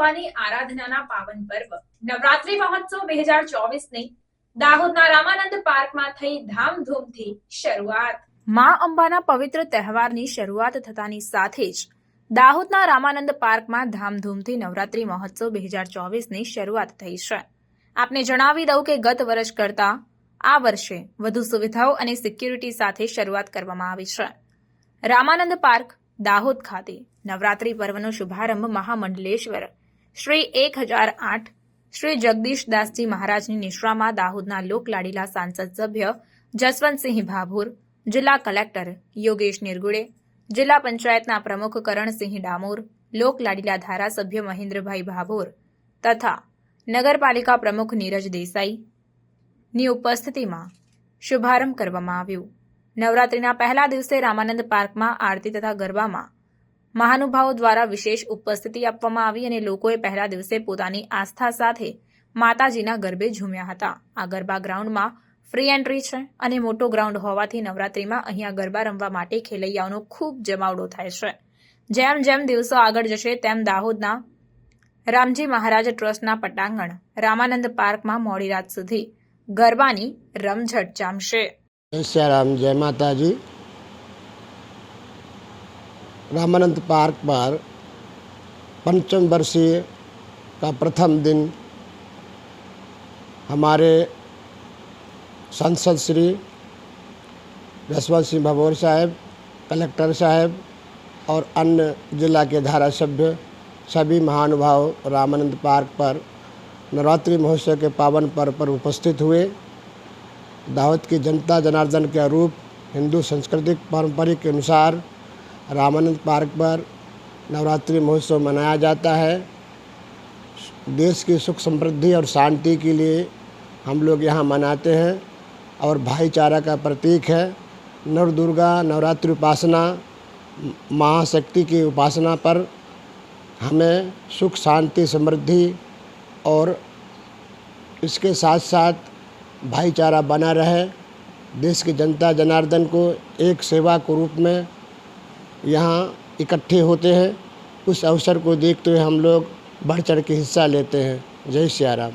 અંબાની આરાધનાના પાવન પર્વ. નવરાત્રી મહોત્સવ બે હજાર ચોવીસની દાહોદના રામાનંદ પાર્કમાં થઈ ધામધૂમથી શરૂઆત. મા અંબાના પવિત્ર તહેવારની શરૂઆત થતાની સાથે જ દાહોદના રામાનંદ પાર્કમાં ધામધૂમથી નવરાત્રી મહોત્સવ બે હજાર ચોવીસની શરૂઆત થઈ છે. આપને જણાવી દઉં કે ગત વર્ષ કરતા આ વર્ષે વધુ સુવિધાઓ અને સિક્યુરિટી સાથે શરૂઆત કરવામાં આવી છે. રામાનંદ પાર્ક દાહોદ ખાતે નવરાત્રી પર્વનો શુભારંભ મહામંડલેશ્વર શ્રી એક હજાર આઠ શ્રી જગદીશદાસજી મહારાજની નિશ્રામાં દાહોદના લોકલાડીલા સાંસદ સભ્ય જસવંતસિંહ ભાભોર, જિલ્લા કલેક્ટર યોગેશ નિરગુડે, જિલ્લા પંચાયતના પ્રમુખ કરણસિંહ ડામોર, લોકલાડીલા ધારાસભ્ય મહેન્દ્રભાઈ ભાભોર તથા નગરપાલિકા પ્રમુખ નીરજ દેસાઈ ની ઉપસ્થિતિમાં શુભારંભ કરવામાં આવ્યું. નવરાત્રીના પહેલા દિવસે રામાનંદ પાર્કમાં આરતી તથા ગરબામાં મહાનુભાવો દ્વારા વિશેષ ઉપસ્થિતિ આપવામાં આવી અને લોકોએ પહેલા દિવસે પોતાની આસ્થા સાથે માતાજીના ગરબે ઝૂમ્યા હતા. આ ગરબા ગ્રાઉન્ડમાં ફ્રી એન્ટ્રી છે અને મોટો ગ્રાઉન્ડ હોવાથી નવરાત્રીમાં અહીંયા ગરબા રમવા માટે ખેલૈયાઓનો ખૂબ જમાવડો થાય છે. જેમ જેમ દિવસો આગળ જશે તેમ દાહોદના રામજી મહારાજ ટ્રસ્ટના પટાંગણ, રામાનંદ પાર્કમાં મોડી રાત સુધી ગરબાની રમઝટ જામશે. જય માતાજી. रामानंद पार्क पर पंचम वर्षीय का प्रथम दिन हमारे सांसद श्री जसवंत सिंह भभोर साहब, कलेक्टर साहब और अन्य जिला के धारा सभ्य सभी महानुभाव रामानंद पार्क पर नवरात्रि महोत्सव के पावन पर्व पर उपस्थित हुए। दावत की जनता जनार्दन के अनुरूप हिंदू सांस्कृतिक पारंपरिक के अनुसार रामानंद पार्क पर नवरात्रि महोत्सव मनाया जाता है। देश की सुख समृद्धि और शांति के लिए हम लोग यहाँ मनाते हैं और भाईचारा का प्रतीक है। नव दुर्गा नवरात्रि उपासना, महाशक्ति की उपासना पर हमें सुख, शांति, समृद्धि और इसके साथ साथ भाईचारा बना रहे। देश की जनता, जनार्दन को एक सेवा के रूप में यहाँ इकट्ठे होते हैं। उस अवसर को देखते हुए हम लोग बढ़ चढ़ के हिस्सा लेते हैं। जय सिया राम।